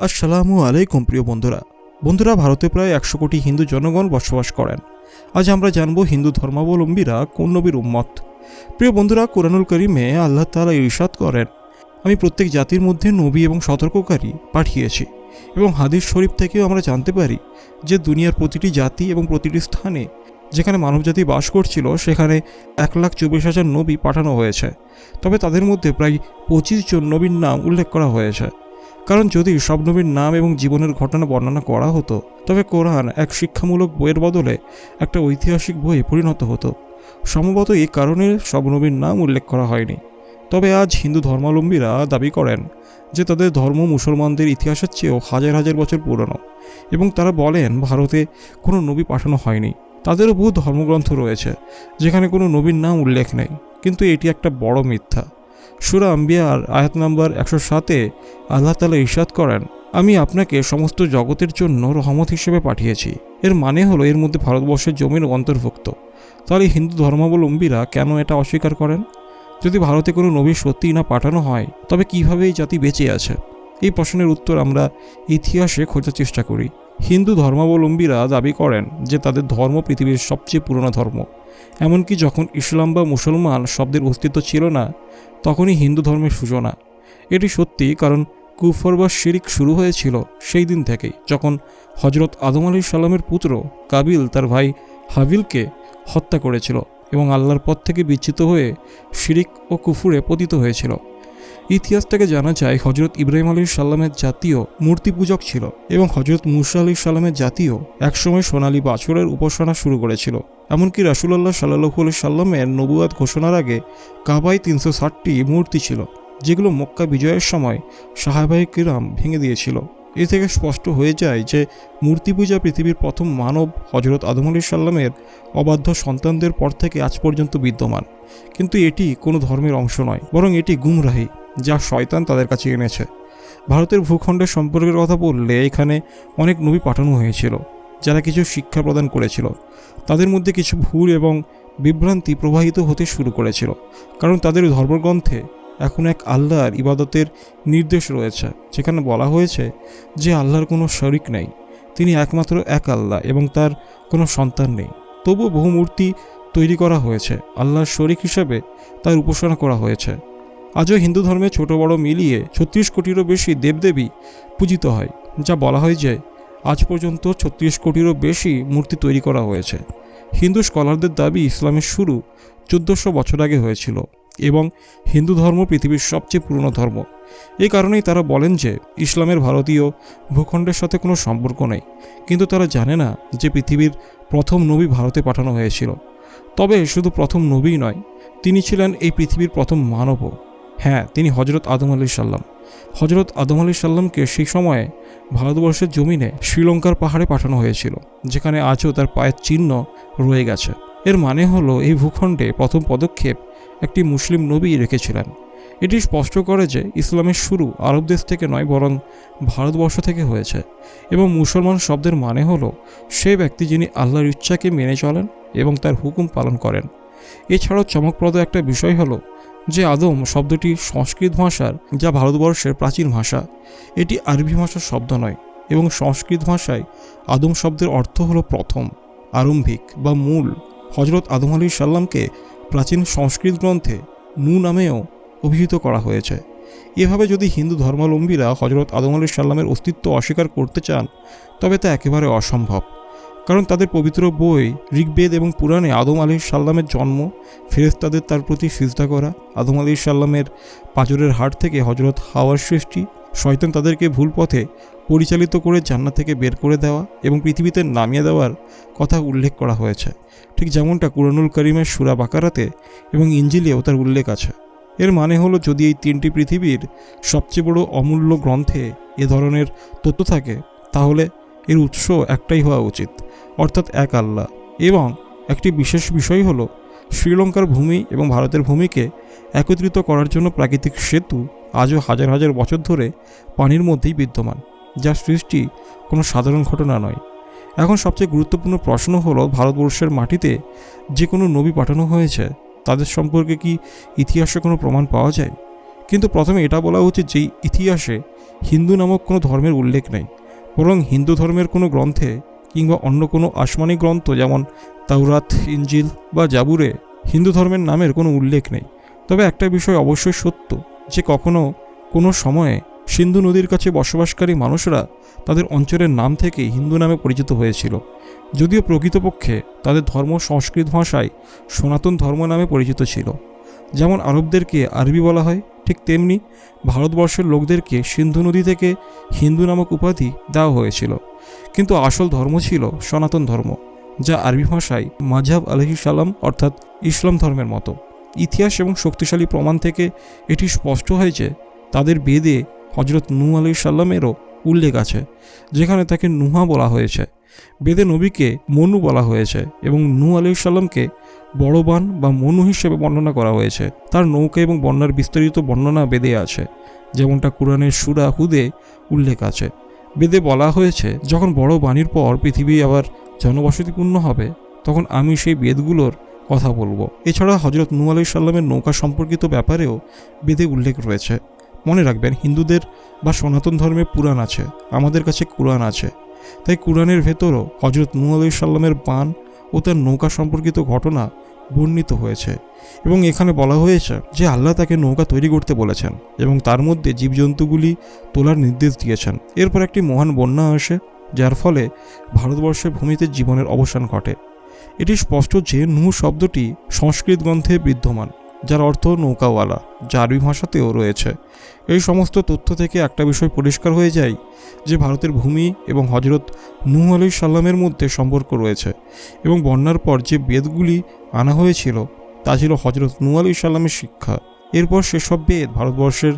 আসসালামু আলাইকুম, প্রিয় বন্ধুরা। বন্ধুরা, ভারতে প্রায় একশো কোটি হিন্দু জনগণ বসবাস করেন। আজ আমরা জানব হিন্দু ধর্মাবলম্বীরা কোন নবীর উম্মত। প্রিয় বন্ধুরা, কোরআনুল করিমে আল্লাহ তাআলা ইরশাদ করেন, আমি প্রত্যেক জাতির মধ্যে নবী এবং সতর্ককারী পাঠিয়েছি এবং হাদিস শরীফ থেকেও আমরা জানতে পারি যে দুনিয়ার প্রতিটি জাতি এবং প্রতিটি স্থানে যেখানে মানবজাতি বাস করছিল, সেখানে এক লাখ চব্বিশ হাজার নবী পাঠানো হয়েছে। তবে তাদের মধ্যে প্রায় পঁচিশ জন নবীর নাম উল্লেখ করা হয়েছে। কারণ যদি সব নবীর নাম এবং জীবনের ঘটনা বর্ণনা করা হতো, তবে কোরআন এক শিক্ষামূলক বইয়ের বদলে একটা ঐতিহাসিক বইয়ে পরিণত হতো। সম্ভবত এই কারণে সব নবীর নাম উল্লেখ করা হয়নি। তবে আজ হিন্দু ধর্মাবলম্বীরা দাবি করেন যে তাদের ধর্ম মুসলমানদের ইতিহাসের চেয়েও হাজার হাজার বছর পুরনো এবং তারা বলেন ভারতে কোনো নবী পাঠানো হয়নি। তাদেরও বহু ধর্মগ্রন্থ রয়েছে, যেখানে কোনো নবীর নাম উল্লেখ নেই, কিন্তু এটি একটা বড় মিথ্যা। সুরা আম্বিয়ার আয়াত নাম্বার একশো সাতে আল্লাহ তালা ইরশাদ করেন, আমি আপনাকে সমস্ত জগতের জন্য রহমত হিসেবে পাঠিয়েছি। এর মানে হলো এর মধ্যে ভারতবর্ষের জমির অন্তর্ভুক্ত। তাহলে হিন্দু ধর্মাবলম্বীরা কেন এটা অস্বীকার করেন? যদি ভারতে কোনো নবী সত্যিই না পাঠানো হয়, তবে কীভাবে এই জাতি বেঁচে আছে? এই প্রশ্নের উত্তর আমরা ইতিহাসে খোঁজার চেষ্টা করি। হিন্দু ধর্মাবলম্বীরা দাবি করেন যে তাদের ধর্ম পৃথিবীর সবচেয়ে পুরনো ধর্ম। এমনকি যখন ইসলাম বা মুসলমান শব্দের অস্তিত্ব ছিল না, তখনই হিন্দু ধর্মের সূচনা। এটি সত্যি কারণ কুফর বা শিরিক শুরু হয়েছিল সেই দিন থেকেই, যখন হজরত আদম আলী সাল্লামের পুত্র কাবিল তার ভাই হাবিলকে হত্যা করেছিল এবং আল্লাহর পথ থেকে বিচ্ছিত হয়ে শিরিক ও কুফুরে পতিত হয়েছিল। ইতিহাস থেকে জানা যায় হজরত ইব্রাহিম আলী সাল্লামের জাতীয় মূর্তি পূজক ছিল এবং হজরত মুসা আলী সাল্লামের জাতীয় একসময় সোনালী বাছরের উপাসনা শুরু করেছিল। এমনকি রাসুলাল্লাহ সাল্লাহু আলি সাল্লামের নবুয়াদ ঘোষণার আগে কাবায় তিনশো ষাটটি মূর্তি ছিল, যেগুলো মক্কা বিজয়ের সময় সাহাবাহিক কিরাম ভেঙে দিয়েছিল। এ থেকে স্পষ্ট হয়ে যায় যে মূর্তি পূজা পৃথিবীর প্রথম মানব হজরত আদম আলী সাল্লামের অবাধ্য সন্তানদের পর থেকে আজ পর্যন্ত বিদ্যমান। কিন্তু এটি কোনো ধর্মের অংশ নয়, বরং এটি গুমরাহি। যা শয়তান তাদের কাছে এনেছে। ভারতের ভূখণ্ডের সম্পর্কের কথা বললে এখানে অনেক নবী পাঠানো হয়েছিল, যারা কিছু শিক্ষা প্রদান করেছিল। তাদের মধ্যে কিছু ভুল এবং বিভ্রান্তি প্রবাহিত হতে শুরু করেছিল, কারণ তাদের ধর্মগ্রন্থে এখন এক আল্লাহর ইবাদতের নির্দেশ রয়েছে, যেখানে বলা হয়েছে যে আল্লাহর কোনো শরিক নেই, তিনি একমাত্র এক আল্লাহ এবং তার কোনো সন্তান নেই। তবুও বহু মূর্তি তৈরি করা হয়েছে, আল্লাহর শরিক হিসেবে তার উপাসনা করা হয়েছে। আজও হিন্দু ধর্মে ছোট বড় মিলিয়ে ছত্রিশ কোটিরও বেশি দেবদেবী পূজিত হয়, যা বলা হয় যে আজ পর্যন্ত ছত্রিশ কোটিরও বেশি মূর্তি তৈরি করা হয়েছে। হিন্দু স্কলারদের দাবি ইসলামের শুরু চোদ্দোশো বছর আগে হয়েছিল এবং হিন্দু ধর্ম পৃথিবীর সবচেয়ে পুরনো ধর্ম। এই কারণেই তারা বলেন যে ইসলামের ভারতীয় ভূখণ্ডের সাথে কোনো সম্পর্ক নেই, কিন্তু তারা জানে না যে পৃথিবীর প্রথম নবী ভারতে পাঠানো হয়েছিল। তবে শুধু প্রথম নবীই নয়, তিনি ছিলেন এই পৃথিবীর প্রথম মানবও। হ্যাঁ তিনি হজরত আদম আলী সাল্লাম হজরত আদম আলী সাল্লামকে সেই সময়ে ভারতবর্ষের জমিনে শ্রীলঙ্কার পাহাড়ে পাঠানো হয়েছিল, যেখানে আজও তার পায়ের চিহ্ন রয়ে গেছে। এর মানে হলো এই ভূখণ্ডে প্রথম পদক্ষেপ একটি মুসলিম নবী রেখেছিলেন। এটি স্পষ্ট করে যে ইসলামের শুরু আরব দেশ থেকে নয়, বরং ভারতবর্ষ থেকে হয়েছে। এবং মুসলমান শব্দের মানে হলো সে ব্যক্তি যিনি আল্লাহর ইচ্ছাকে মেনে চলেন এবং তার হুকুম পালন করেন। এছাড়াও চমকপ্রদ একটা বিষয় হলো যে আদম শব্দটি সংস্কৃত ভাষার, যা ভারতবর্ষের প্রাচীন ভাষা, এটি আরবি ভাষার শব্দ নয় এবং সংস্কৃত ভাষায় আদম শব্দের অর্থ হলো প্রথম, আরম্ভিক বা মূল। হজরত আদম আলী সাল্লামকে প্রাচীন সংস্কৃত গ্রন্থে নু নামেও অভিহিত করা হয়েছে। এভাবে যদি হিন্দু ধর্মাবলম্বীরা হজরত আদম আলী সাল্লামের অস্তিত্ব অস্বীকার করতে চান, তবে তা একেবারে অসম্ভব। কারণ তাদের পবিত্র বই, ঋগ্বেদ এবং পুরাণে আদম আলী সাল্লামের জন্ম ফেরেস্তাদের তার প্রতি সিজদা করা, আদম আলী সাল্লামের পাজরের হাট থেকে হজরত হাওয়ার সৃষ্টি, শয়তান তাদেরকে ভুল পথে পরিচালিত করে জান্নাত থেকে বের করে দেওয়া এবং পৃথিবীতে নামিয়ে দেওয়ার কথা উল্লেখ করা হয়েছে। ঠিক যেমনটা কুরানুল করিমের সুরা বাকারাতে এবং ইঞ্জিলিয়েও তার উল্লেখ আছে। এর মানে হলো, যদি এই তিনটি পৃথিবীর সবচেয়ে বড় অমূল্য গ্রন্থে এ ধরনের তথ্য থাকে, তাহলে এর উৎস একটাই হওয়া উচিত, অর্থাৎ এক আল্লাহ। এবং একটি বিশেষ বিষয় হল, শ্রীলঙ্কার ভূমি এবং ভারতের ভূমিকে একত্রিত করার জন্য প্রাকৃতিক সেতু আজও হাজার হাজার বছর ধরে পানির মধ্যেই বিদ্যমান, যা সৃষ্টি কোনো সাধারণ ঘটনা নয়। এখন সবচেয়ে গুরুত্বপূর্ণ প্রশ্ন হলো, ভারতবর্ষের মাটিতে যে কোনো নবী পাঠানো হয়েছে, তাদের সম্পর্কে কি ইতিহাসে কোনো প্রমাণ পাওয়া যায়? কিন্তু প্রথমে এটা বলা উচিত যে ইতিহাসে হিন্দু নামক কোনো ধর্মের উল্লেখ নেই। বরং হিন্দু ধর্মের কোনো গ্রন্থে কিংবা অন্য কোনো আসমানি গ্রন্থ যেমন তাওরাত ইঞ্জিল বা জাবুরে হিন্দু ধর্মের নামের কোনো উল্লেখ নেই। তবে একটা বিষয় অবশ্যই সত্য যে কখনো কোনো সময়ে সিন্ধু নদীর কাছে বসবাসকারী মানুষরা তাদের অঞ্চলের নাম থেকেই হিন্দু নামে পরিচিত হয়েছিল। যদিও প্রকৃতপক্ষে তাদের ধর্ম, সংস্কৃত ভাষায় সনাতন ধর্ম নামে পরিচিত ছিল। যেমন আরবদেরকে আরবি বলা হয়, ঠিক তেমনি ভারতবর্ষের লোকদেরকে সিন্ধু নদী থেকে হিন্দু নামক উপাধি দেওয়া হয়েছিল। কিন্তু আসল ধর্ম ছিল সনাতন ধর্ম, যা আরবি ভাষায় মাঝাব আলহি সালাম অর্থাৎ ইসলাম ধর্মের মতো। ইতিহাস এবং শক্তিশালী প্রমাণ থেকে এটি স্পষ্ট হয় যে তাদের বেদে হজরত নূ আলি সাল্লামেরও উল্লেখ আছে, যেখানে তাকে নুহা বলা হয়েছে। বেদে নবীকে মনু বলা হয়েছে এবং নু আলি সাল্লামকে বড়বান বা মনু হিসেবে বর্ণনা করা হয়েছে। তার নৌকা এবং বন্যার বিস্তারিত বর্ণনা বেদে আছে, যেমনটা কোরআনের সুরা হুদে উল্লেখ আছে। বেদে বলা হয়েছে, যখন বড় বাণীর পর পৃথিবী আবার জনবসতিপূর্ণ হবে, তখন আমি সেই বেদগুলোর কথা বলব। এছাড়া হজরত নূ আলি সাল্লামের নৌকা সম্পর্কিত ব্যাপারেও বেদে উল্লেখ রয়েছে। মনে রাখবেন, হিন্দুদের বা সনাতন ধর্মে পুরাণ আছে, আমাদের কাছে কোরআন আছে। তাই কোরআনের ভেতরও হজরত নূ আলি সাল্লামের বান ও তার নৌকা সম্পর্কিত ঘটনা বর্ণিত হয়েছে। এবং এখানে বলা হয়েছে যে আল্লাহ তাকে নৌকা তৈরি করতে বলেছেন এবং তার মধ্যে জীবজন্তুগুলি তোলার নির্দেশ দিয়েছেন। এরপর একটি মহান বন্যা আসে, যার ফলে ভারতবর্ষের ভূমিতে জীবনের অবসান ঘটে। এটি স্পষ্ট যে নূহ শব্দটি সংস্কৃত গ্রন্থে বিদ্যমান। যার অর্থ নৌকাওয়ালা যা আরবি ভাষাতেও রয়েছে। এই সমস্ত তথ্য থেকে একটা বিষয় পরিষ্কার হয়ে যায় যে ভারতের ভূমি এবং হজরত নূহ আলি সাল্লামের মধ্যে সম্পর্ক রয়েছে এবং বন্যার পর যে বেদগুলি আনা হয়েছিল, তা ছিল হজরত নূ আলি সাল্লামের শিক্ষা। এরপর সেসব বেদ ভারতবর্ষের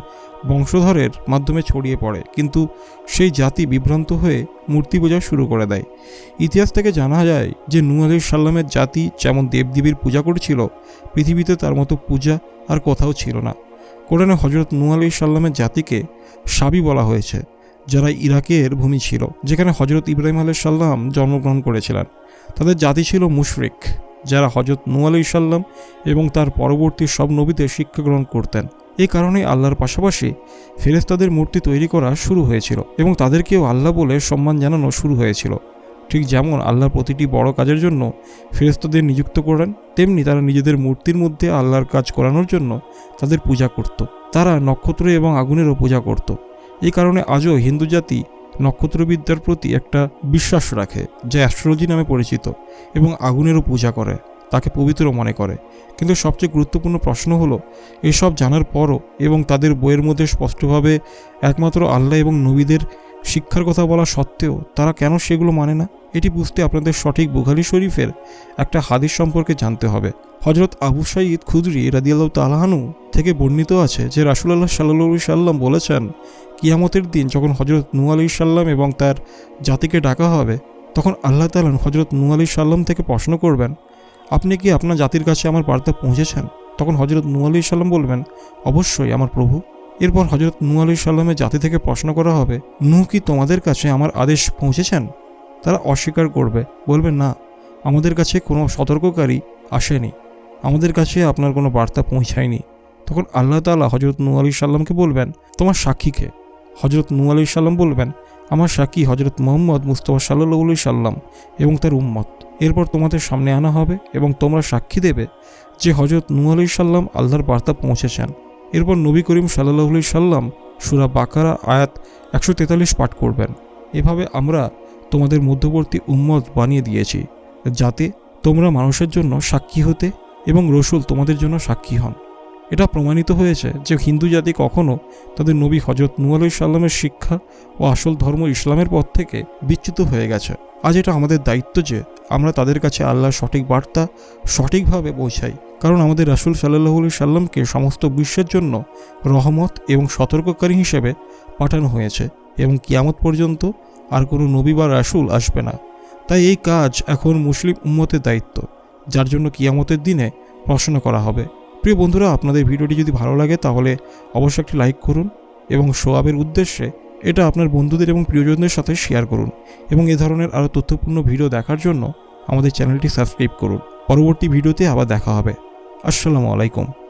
বংশধরের মাধ্যমে ছড়িয়ে পড়ে। কিন্তু সেই জাতি বিভ্রান্ত হয়ে মূর্তি পূজা শুরু করে দেয়। ইতিহাস থেকে জানা যায় যে নূ আলি সাল্লামের জাতি যেমন দেবদেবীর পূজা করেছিল, পৃথিবীতে তার মতো পূজা আর কোথাও ছিল না। কোরআনে হজরত নূ আলি সাল্লামের জাতিকে সাবি বলা হয়েছে, যারা ইরাকের ভূমি ছিল, যেখানে হজরত ইব্রাহিম আলাই সাল্লাম জন্মগ্রহণ করেছিলেন। তাদের জাতি ছিল মুশরিক। যারা হজরত নু আলি সাল্লাম এবং তার পরবর্তী সব নবীদের শিক্ষা গ্রহণ করতেন। এই কারণে আল্লাহর পাশাপাশি ফেরেস্তাদের মূর্তি তৈরি করা শুরু হয়েছিল এবং তাদেরকেও আল্লাহ বলে সম্মান জানানো শুরু হয়েছিল। ঠিক যেমন আল্লাহ প্রতিটি বড় কাজের জন্য ফেরেস্তাদের নিযুক্ত করেন, তেমনি তারা নিজেদের মূর্তির মধ্যে আল্লাহর কাজ করানোর জন্য তাদের পূজা করত। তারা নক্ষত্র এবং আগুনেরও পূজা করত। এই কারণে আজও হিন্দু জাতি নক্ষত্রবিদ্যার প্রতি একটা বিশ্বাস রাখে যা অ্যাস্ট্রোলজি নামে পরিচিত এবং আগুনেরও পূজা করে, তাকে পবিত্র মনে করে। কিন্তু সবচেয়ে গুরুত্বপূর্ণ প্রশ্ন হলো, এসব জানার পরও এবং তাদের বইয়ের মধ্যে স্পষ্টভাবে একমাত্র আল্লাহ এবং নবীদের শিক্ষার কথা বলা সত্ত্বেও তারা কেন সেগুলো মানে না? এটি বুঝতে আপনাদের সঠিক বুখারি শরীফের একটা হাদিস সম্পর্কে জানতে হবে। হজরত আবু সাইদ খুদরি রাদিয়াল্লাহ তালাহানু থেকে বর্ণিত আছে যে রাসুলাল্লাহ সাল্লু সাল্লাম বলেছেন, কিয়ামতের দিন যখন হজরত নু আলি সাল্লাম এবং তার জাতিকে ডাকা হবে, তখন আল্লাহ তালান হজরত নু আলি সাল্লাম থেকে প্রশ্ন করবেন, আপনি কি আপনার জাতির কাছে আমার বার্তা পৌঁছেছেন? তখন হজরত নু আলি সাল্লাম বলবেন, অবশ্যই আমার প্রভু। এরপর হজরত নু আলি সাল্লামের জাতি থেকে প্রশ্ন করা হবে নু কি তোমাদের কাছে আমার আদেশ পৌঁছেছেন? তারা অস্বীকার করবে, বলবে, না, আমাদের কাছে কোনো সতর্ককারী আসেনি। আমাদের কাছে আপনার কোনো বার্তা পৌঁছায়নি। তখন আল্লাহ তাআলা হজরত নু আলি সাল্লামকে বলবেন, তোমার সাক্ষীকে হজরত নু আলি সাল্লাম বলবেন, আমার সাক্ষী হজরত মোহাম্মদ মুস্তফা সাল্লাহ সাল্লাম এবং তার উম্মত। এরপর তোমাদের সামনে আনা হবে এবং তোমরা সাক্ষী দেবে যে হজরত নু আলি সাল্লাম আল্লাহর বার্তা পৌঁছেছেন। এরপর নবী করিম সাল্লাহ সাল্লাম সুরা বাকারা আয়াত একশো তেতাল্লিশ পাঠ করবেন। এভাবে আমরা তোমাদের মধ্যবর্তী উম্মত বানিয়ে দিয়েছি, যাতে তোমরা মানুষের জন্য সাক্ষী হতে এবং রসুল তোমাদের জন্য সাক্ষী হন। এটা প্রমাণিত হয়েছে যে হিন্দু জাতি কখনও তাদের নবী হজরত নূ আলাই সাল্লামের শিক্ষা ও আসল ধর্ম ইসলামের পথ থেকে বিচ্যুত হয়ে গেছে। আজ এটা আমাদের দায়িত্ব যে আমরা তাদের কাছে আল্লাহর সঠিক বার্তা সঠিকভাবে পৌঁছাই। কারণ আমাদের রাসুল সাল্লাহ সাল্লামকে সমস্ত বিশ্বের জন্য রহমত এবং সতর্ককারী হিসেবে পাঠানো হয়েছে এবং কিয়ামত পর্যন্ত আর কোনো নবী বা রাসুল আসবে না। তাই এই কাজ এখন মুসলিম উম্মতের দায়িত্ব, যার জন্য কিয়ামতের দিনে প্রশ্ন করা হবে। প্রিয় বন্ধুরা, আপনাদের ভিডিওটি যদি ভালো লাগে তাহলে অবশ্যই একটি লাইক করুন এবং সোয়াবের উদ্দেশ্যে এটা আপনার বন্ধুদের এবং প্রিয়জনদের সাথে শেয়ার করুন এবং এ ধরনের আরও তথ্যপূর্ণ ভিডিও দেখার জন্য আমাদের চ্যানেলটি সাবস্ক্রাইব করুন। পরবর্তী ভিডিওতে আবার দেখা হবে। আসসালামু আলাইকুম।